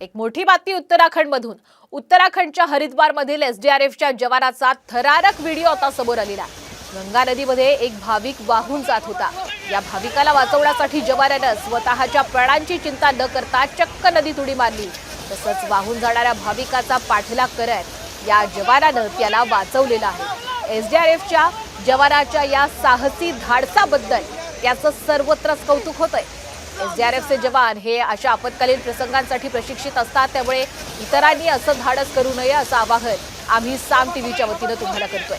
एक मोठी बातमी उत्तराखंडमधून. उत्तराखंडच्या हरिद्वारमधील एसडीआरएफच्या जवानाचा थरारक व्हिडिओ आता समोर आलेला गंगा नदीमध्ये एक भाविक वाहून जात होता. या भाविकाला वाचवण्यासाठी जवानानं स्वतःच्या प्राणांची चिंता न करता चक्क नदीत उडी मारली. तसंच वाहून जाणाऱ्या भाविकाचा पाठलाग करत या जवानानं त्याला वाचवलेलं आहे. एसडीआरएफच्या जवानाच्या या साहसी धाडसाबद्दल याचं सर्वत्रच कौतुक होतंय. एसडीआरएफचे जवान हे अशा आपत्कालीन प्रसंगांसाठी प्रशिक्षित असतात त्यामुळे इतरांनी असं धाडस करू नये असं आवाहन आम्ही साम टीव्हीच्या वतीनं तुम्हाला करतोय.